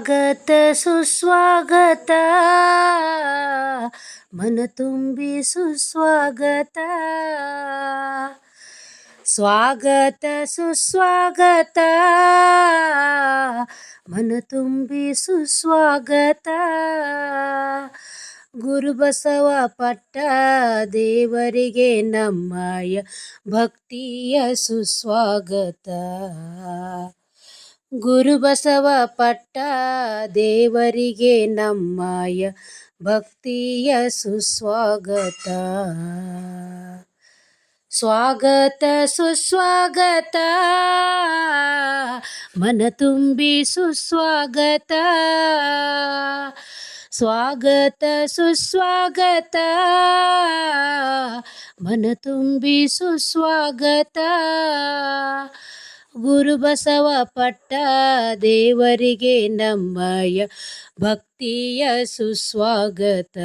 ಸ್ವಾಗತ, ಸುಸ್ವಾಗತ. ಮನ ತುಂಬಿ ಸುಸ್ವಾಗತ. ಸ್ವಾಗತ, ಸುಸ್ವಾಗತ. ಮನ ತುಂಬಿ ಸುಸ್ವಾಗತ. ಗುರುಬಸವ ಪಟ್ಟ ದೇವರಿಗೆ ನಮ್ಮಯ ಭಕ್ತಿಯ ಸುಸ್ವಾಗತ. ಗುರುಬಸವ ಪಟ್ಟ ದೇವರಿಗೆ ನಮ್ಮಯ ಭಕ್ತಿಯ ಸುಸ್ವಾಗತ. ಸ್ವಾಗತ ಸುಸ್ವಾಗತ, ಮನ ತುಂಬಿ ಸುಸ್ವಾಗತ. ಸ್ವಾಗತ ಸುಸ್ವಾಗತ, ಮನ ತುಂಬಿ ಸುಸ್ವಾಗತ. ಗುರುಬಸವ ಪಟ್ಟ ದೇವರಿಗೆ ನಮ್ಮಯ ಭಕ್ತಿಯ ಸುಸ್ವಾಗತ.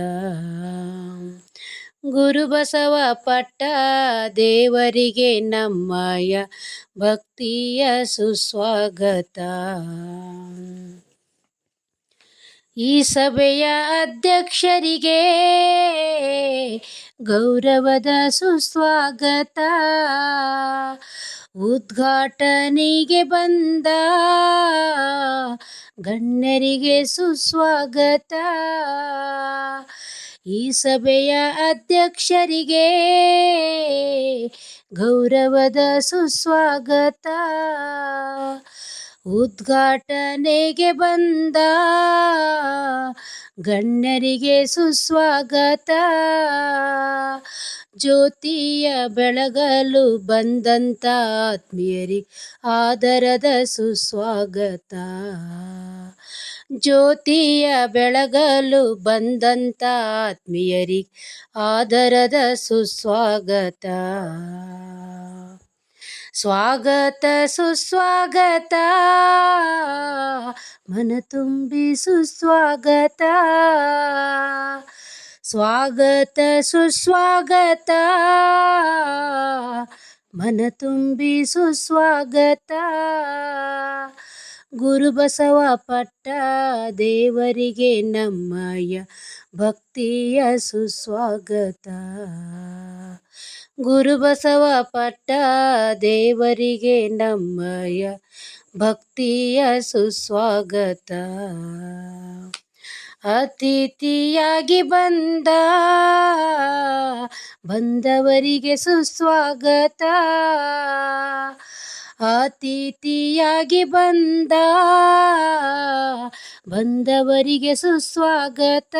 ಗುರುಬಸವ ಪಟ್ಟ ದೇವರಿಗೆ ನಮ್ಮಯ ಭಕ್ತಿಯ ಸುಸ್ವಾಗತ. ಈ ಸಭೆಯ ಅಧ್ಯಕ್ಷರಿಗೆ ಗೌರವದ ಸುಸ್ವಾಗತ. ಉದ್ಘಾಟನೆಗೆ ಬಂದ ಗಣ್ಯರಿಗೆ ಸುಸ್ವಾಗತ. ಈ ಸಭೆಯ ಅಧ್ಯಕ್ಷರಿಗೆ ಗೌರವದ ಸುಸ್ವಾಗತ. ಉದ್ಘಾಟನೆಗೆ ಬಂದ ಗಣ್ಯರಿಗೆ ಸುಸ್ವಾಗತ. ಜ್ಯೋತಿಯ ಬೆಳಗಲು ಬಂದಂತ ಆತ್ಮೀಯರಿ ಆದರದ ಸುಸ್ವಾಗತ. ಜ್ಯೋತಿಯ ಬೆಳಗಲು ಬಂದಂತ ಆತ್ಮೀಯರಿ ಆದರದ ಸುಸ್ವಾಗತ. ಸ್ವಾಗತ ಸುಸ್ವಾಗತ. ಮನ ತುಂಬಿ ಸುಸ್ವಾಗತ. ಸ್ವಾಗತ ಸುಸ್ವಾಗತ. ಮನ ತುಂಬಿ ಸುಸ್ವಾಗತ. ಗುರುಬಸವ ಪಟ್ಟ ದೇವರಿಗೆ ನಮ್ಮಯ ಭಕ್ತಿಯ ಸುಸ್ವಾಗತ. ಗುರುಬಸವ ಪಟ್ಟ ದೇವರಿಗೆ ನಮ್ಮಯ ಭಕ್ತಿಯ ಸುಸ್ವಾಗತ. ಅತಿಥಿಯಾಗಿ ಬಂದ ಬಂದವರಿಗೆ ಸುಸ್ವಾಗತ. ಅತಿಥಿಯಾಗಿ ಬಂದ ಬಂದವರಿಗೆ ಸುಸ್ವಾಗತ.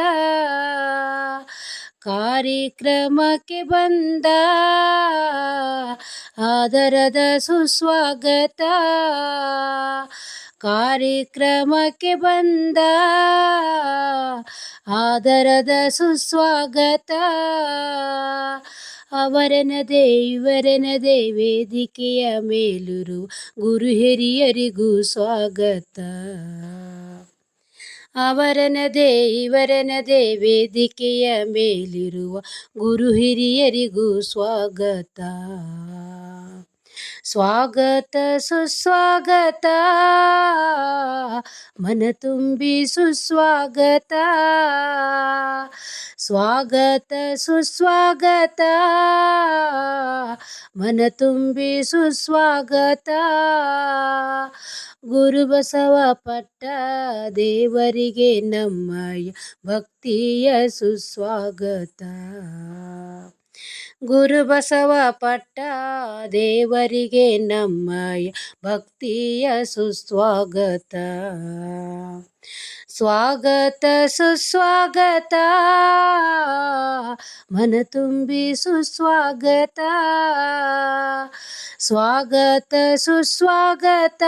ಕಾರ್ಯಕ್ರಮಕ್ಕೆ ಬಂದ. ಆದರದ ಸುಸ್ವಾಗತ. ಕಾರ್ಯಕ್ರಮಕ್ಕೆ ಬಂದ. ಆದರದ ಸುಸ್ವಾಗತ. ಅವರನದೇ ಇವರನದೇ ವೇದಿಕೆಯ ಮೇಲುರು ಗುರು ಹಿರಿಯರಿಗೂ ಸ್ವಾಗತ. ಅವರನದೇ ಇವರನದೇ ವೇದಿಕೆಯ ಮೇಲಿರುವ ಗುರು ಹಿರಿಯರಿಗೂ ಸ್ವಾಗತ. ಸ್ವಾಗತ ಸುಸ್ವಾಗತ. ಮನ ತುಂಬಿ ಸುಸ್ವಾಗತ. ಸ್ವಾಗತ ಸುಸ್ವಾಗತ. ಮನ ತುಂಬಿ ಸುಸ್ವಾಗತ. ಗುರುಬಸವ ಪಟ್ಟ ದೇವರಿಗೆ ನಮ್ಮಯ ಭಕ್ತಿಯ ಸುಸ್ವಾಗತ. ಗುರುಬಸವ ಪಟ್ಟ ದೇವರಿಗೆ ನಮ್ಮಯ ಭಕ್ತಿಯ ಸುಸ್ವಾಗತ. ಸ್ವಾಗತ ಸುಸ್ವಾಗತ, ಮನ ತುಂಬಿ ಸುಸ್ವಾಗತ. ಸ್ವಾಗತ ಸುಸ್ವಾಗತ,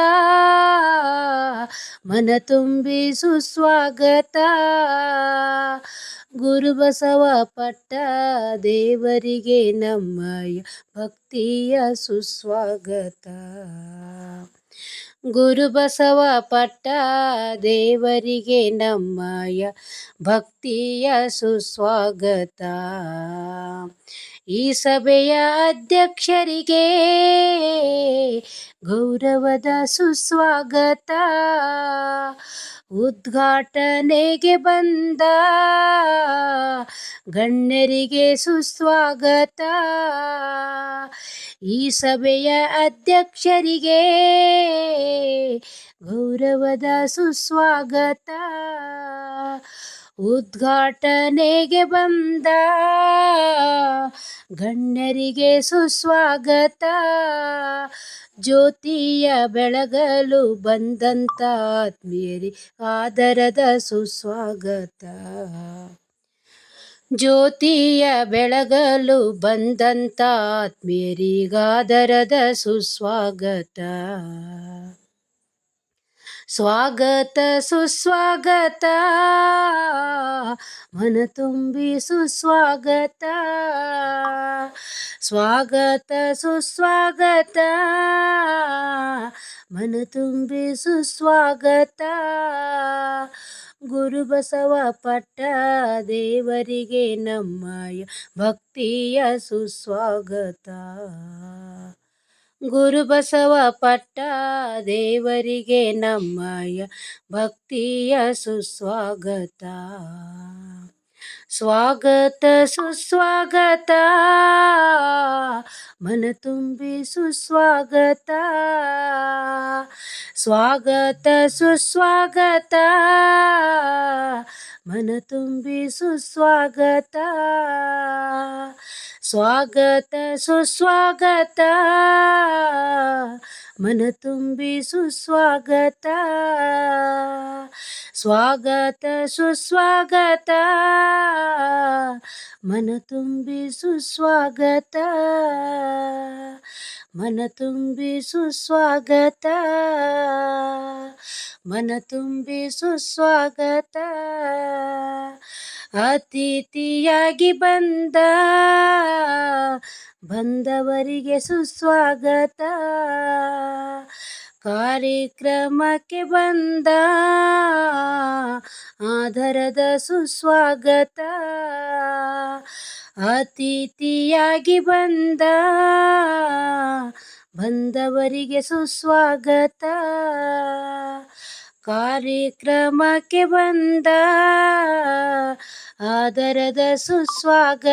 ಮನ ತುಂಬಿ ಸುಸ್ವಾಗತ. ಗುರುಬಸವ ಪಟ್ಟ ದೇವರಿಗೆ ನಮ್ಮಯ ಭಕ್ತಿಯ ಸುಸ್ವಾಗತ. ಗುರುಬಸವ ಪಟ್ಟ ದೇವರಿಗೆ ನಮ್ಮಯ ಭಕ್ತಿಯ ಸುಸ್ವಾಗತ. ಈ ಸಭೆಯ ಅಧ್ಯಕ್ಷರಿಗೆ ಗೌರವದ ಸುಸ್ವಾಗತ. ಉದ್ಘಾಟನೆಗೆ ಬಂದ. ಗಣ್ಯರಿಗೆ ಸುಸ್ವಾಗತ. ಈ ಸಭೆಯ ಅಧ್ಯಕ್ಷರಿಗೆ ಗೌರವದ ಸುಸ್ವಾಗತ. ಉದ್ಘಾಟನೆಗೆ ಬಂದ ಗಣ್ಯರಿಗೆ ಸುಸ್ವಾಗತ. ಜ್ಯೋತಿಯ ಬೆಳಗಲು ಬಂದಂತ ಆತ್ಮೀಯರಿ ಆದರದ ಸುಸ್ವಾಗತ. ಜ್ಯೋತಿಯ ಬೆಳಗಲು ಬಂದಂತ ಆತ್ಮೀಯರಿಗಾದರದ ಸುಸ್ವಾಗತ. ಸ್ವಾಗತ ಸುಸ್ವಾಗತ. ಮನ ತುಂಬಿ ಸುಸ್ವಾಗತ. ಸ್ವಾಗತ ಸುಸ್ವಾಗತ. ಮನ ತುಂಬಿ ಸುಸ್ವಾಗತ. ಗುರು ಬಸವ ಪಟ್ಟ ದೇವರಿಗೆ ನಮ್ಮಯ ಭಕ್ತಿಯ ಸುಸ್ವಾಗತ. ಗುರು ಬಸವ ಪಟ್ಟ ದೇವರಿಗೆ ನಮ್ಮಯ ಭಕ್ತಿಯ ಸುಸ್ವಾಗತ. ಸ್ವಾಗತ ಸುಸ್ವಾಗತ ಮನ ತುಂಬಿ ಸುಸ್ವಾಗತ ಸ್ವಾಗತ ಸುಸ್ವಾಗತ ಮನ ತುಂಬಿ ಸುಸ್ವಾಗತ ಸ್ವಾಗತ ಸುಸ್ವಾಗತ ಮನ ತುಂಬಿ ಸುಸ್ವಾಗತ ಸ್ವಾಗತ ಸುಸ್ವಾಗತ. ಮನ ತುಂಬಿ ಸುಸ್ವಾಗತ ಮನ ತುಂಬಿ ಸುಸ್ವಾಗತ ಮನ ತುಂಬಿ ಸುಸ್ವಾಗತ ಅತಿಥಿಯಾಗಿ ಬಂದ. ಬಂದವರಿಗೆ ಸುಸ್ವಾಗತ. ಕಾರ್ಯಕ್ರಮಕ್ಕೆ ಬಂದ. ಆಧಾರದ ಸುಸ್ವಾಗತ. ಅತಿಥಿಯಾಗಿ ಬಂದ. ಬಂದವರಿಗೆ ಸುಸ್ವಾಗತ. ಕಾರ್ಯಕ್ರಮಕ್ಕೆ ಬಂದ. ಆದರದ ಸುಸ್ವಾಗತ